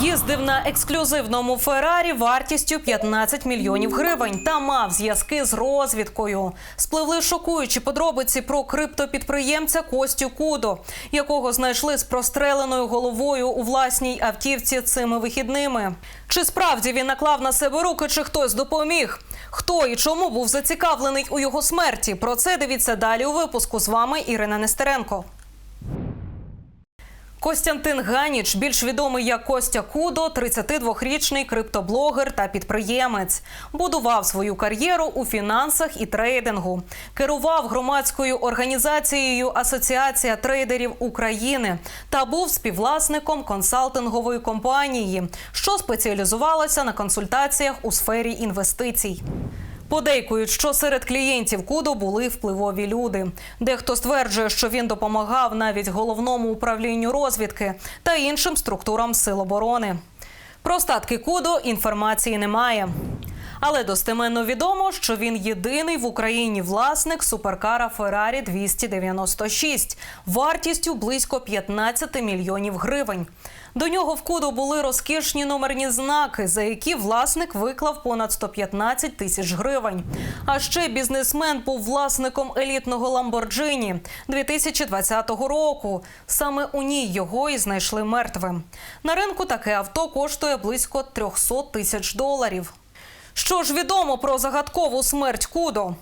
Їздив на ексклюзивному Феррарі вартістю 15 мільйонів гривень та мав зв'язки з розвідкою. Спливли шокуючі подробиці про криптопідприємця Костю Кудо, якого знайшли з простреленою головою у власній автівці цими вихідними. Чи справді він наклав на себе руки, чи хтось допоміг? Хто і чому був зацікавлений у його смерті? Про це дивіться далі у випуску. З вами Ірина Нестеренко. Костянтин Ганіч, більш відомий як Костя Кудо, 32-річний криптоблогер та підприємець. Будував свою кар'єру у фінансах і трейдингу. Керував громадською організацією Асоціація трейдерів України та був співвласником консалтингової компанії, що спеціалізувалася на консультаціях у сфері інвестицій. Подейкують, що серед клієнтів Кудо були впливові люди. Дехто стверджує, що він допомагав навіть головному управлінню розвідки та іншим структурам сил оборони. Про статки Кудо інформації немає. Але достеменно відомо, що він єдиний в Україні власник суперкара Феррарі 296 вартістю близько 15 мільйонів гривень. До нього в Кудо були розкішні номерні знаки, за які власник виклав понад 115 тисяч гривень. А ще бізнесмен був власником елітного Ламборджині 2020 року. Саме у ній його і знайшли мертвим. На ринку таке авто коштує близько 300 тисяч доларів. Що ж відомо про загадкову смерть Кудо?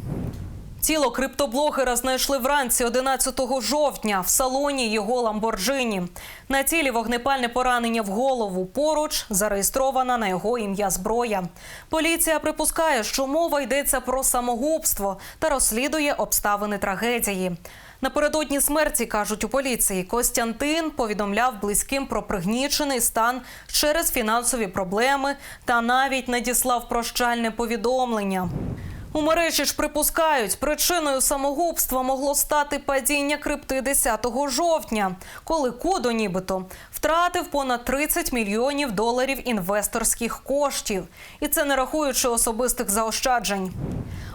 Тіло криптоблогера знайшли вранці 11 жовтня в салоні його Ламборджині. На тілі вогнепальне поранення в голову. Поруч зареєстрована на його ім'я зброя. Поліція припускає, що мова йдеться про самогубство та розслідує обставини трагедії. Напередодні смерті кажуть у поліції, Костянтин повідомляв близьким про пригнічений стан через фінансові проблеми та навіть надіслав прощальне повідомлення. У мережі ж припускають, причиною самогубства могло стати падіння крипти 10 жовтня, коли Кудо нібито втратив понад 30 мільйонів доларів інвесторських коштів, і це не рахуючи особистих заощаджень.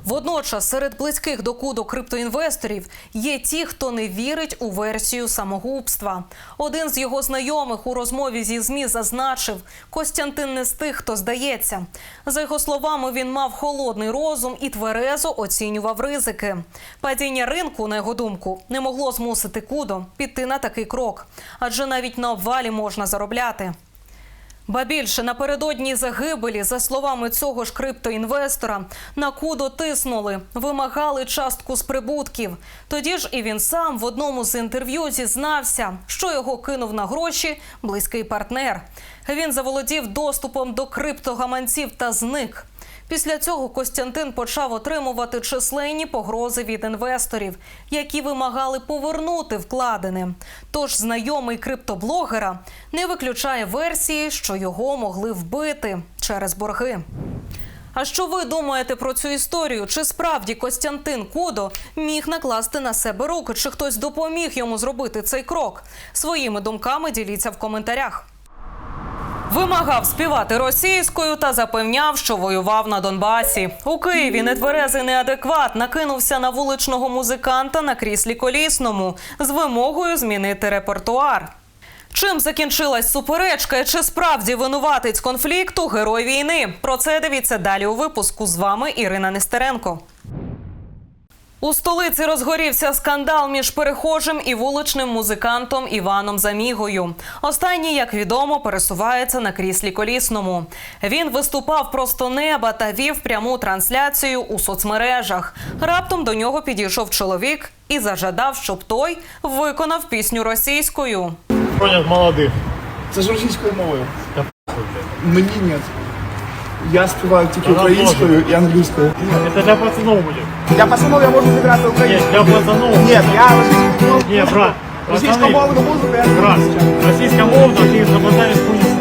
Водночас серед близьких до Кудо криптоінвесторів є ті, хто не вірить у версію самогубства. Один з його знайомих у розмові зі змі зазначив, Костянтин не з тих, хто здається. За його словами, він мав холодний розум і тверезо оцінював ризики. Падіння ринку, на його думку, не могло змусити Кудо піти на такий крок, адже навіть на обвалі можна заробляти. Ба більше напередодні загибелі, за словами цього ж криптоінвестора, на кудо тиснули, вимагали частку з прибутків. Тоді ж і він сам в одному з інтерв'ю зізнався, що його кинув на гроші близький партнер. Він заволодів доступом до криптогаманців та зник. Після цього Костянтин почав отримувати численні погрози від інвесторів, які вимагали повернути вкладене. Тож знайомий криптоблогера не виключає версії, що його могли вбити через борги. А що ви думаєте про цю історію? Чи справді Костянтин Кудо міг накласти на себе руки? Чи хтось допоміг йому зробити цей крок? Своїми думками діліться в коментарях. Вимагав співати російською та запевняв, що воював на Донбасі. У Києві нетверезий неадекват накинувся на вуличного музиканта на кріслі колісному з вимогою змінити репертуар. Чим закінчилась суперечка і чи справді винуватець конфлікту герой війни? Про це дивіться далі у випуску. З вами Ірина Нестеренко. У столиці розгорівся скандал між перехожим і вуличним музикантом Іваном Замігою. Останній, як відомо, пересувається на кріслі колісному. Він виступав просто неба та вів пряму трансляцію у соцмережах. Раптом до нього підійшов чоловік і зажадав, щоб той виконав пісню російською. Понял, молодых. Це ж російською мовою. Мені ні. Я співаю тільки Вона українською і англійською. Это для пацанов будет. Для пацанов я можу зіграти Нет, українською. для пацанов. Ні, я російською мовою. Не, брат. Пацаны, Російськомовну музику я брат, не вивчаю. российская мовна, ты замотаешь хуйню.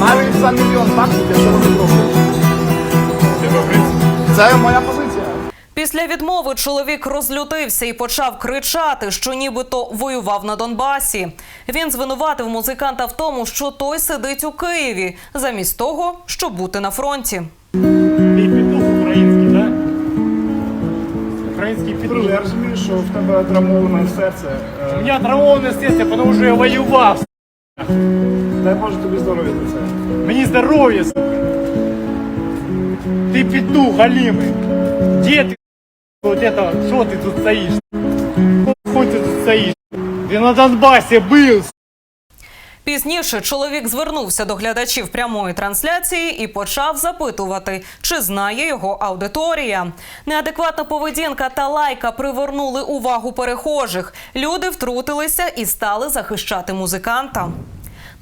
Навіть за мільйон баксів я цього не роблю. Тебе, в принципе, Це моя позиція. Після відмови чоловік розлютився і почав кричати, що нібито воював на Донбасі. Він звинуватив музиканта в тому, що той сидить у Києві, замість того, щоб бути на фронті. ты петух украинский, да? Украинский петух. Я розумію, що в тебе травмоване серце. У Е, меня травмованное сердце, потому что я воевал. дай Боже тобі здоров'я за це. Мені здоров'я, сука. Ти петух, галімий. Де ти, вот это, що ти тут стоїш? Хуй ти тут стоїш? Ти на Донбасі був, Пізніше чоловік звернувся до глядачів прямої трансляції і почав запитувати, чи знає його аудиторія. Неадекватна поведінка та лайка привернули увагу перехожих. Люди втрутилися і стали захищати музиканта.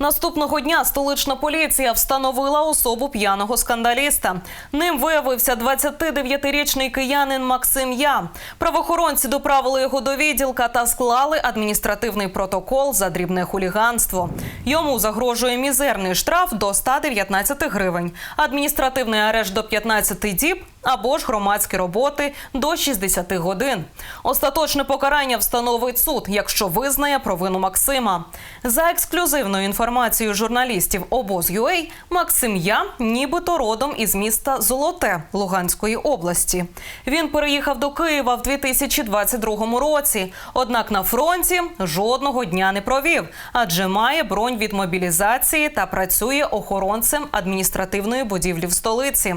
Наступного дня столична поліція встановила особу п'яного скандаліста. Ним виявився 29-річний киянин Максим Я. Правоохоронці доправили його до відділка та склали адміністративний протокол за дрібне хуліганство. Йому загрожує мізерний штраф до 119 гривень, адміністративний арешт до 15 діб або ж громадські роботи до 60 годин. Остаточне покарання встановить суд, якщо визнає провину Максима. За ексклюзивною інформацією журналістів обоз.ua, Максим Я нібито родом із міста Золоте Луганської області. Він переїхав до Києва в 2022 році. Однак на фронті жодного дня не провів, адже має бронь від мобілізації та працює охоронцем адміністративної будівлі в столиці.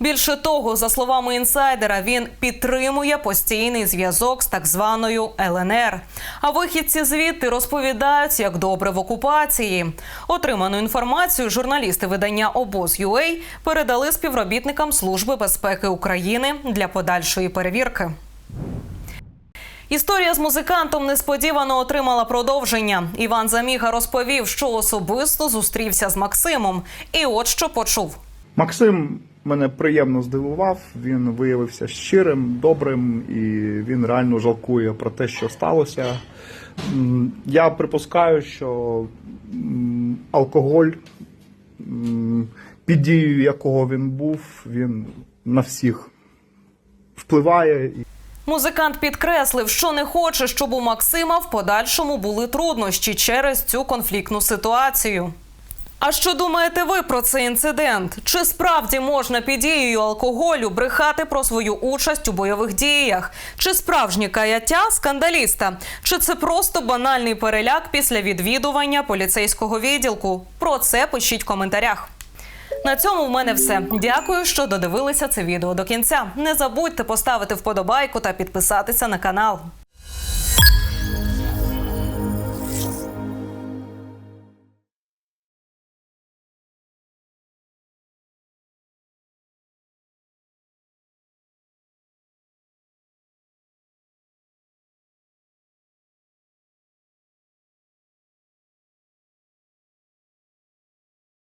Більше того, за словами інсайдера, він підтримує постійний зв'язок з так званою ЛНР. А вихідці звідти розповідають, як добре в окупації. Отриману інформацію журналісти видання обоз обоз.ua передали співробітникам Служби безпеки України для подальшої перевірки. Історія з музикантом несподівано отримала продовження. Іван Заміга розповів, що особисто зустрівся з Максимом, і от що почув. Максим мене приємно здивував. Він виявився щирим, добрим і він реально жалкує про те, що сталося. Я припускаю, що алкоголь, під дією якого він був, він на всіх впливає. Музикант підкреслив, що не хоче, щоб у Максима в подальшому були труднощі через цю конфліктну ситуацію. А що думаєте ви про цей інцидент? Чи справді можна під дією алкоголю брехати про свою участь у бойових діях? Чи справжнє каяття скандаліста? Чи це просто банальний переляк після відвідування поліцейського відділку? Про це пишіть в коментарях. На цьому в мене все. Дякую, що додивилися це відео до кінця. Не забудьте поставити вподобайку та підписатися на канал.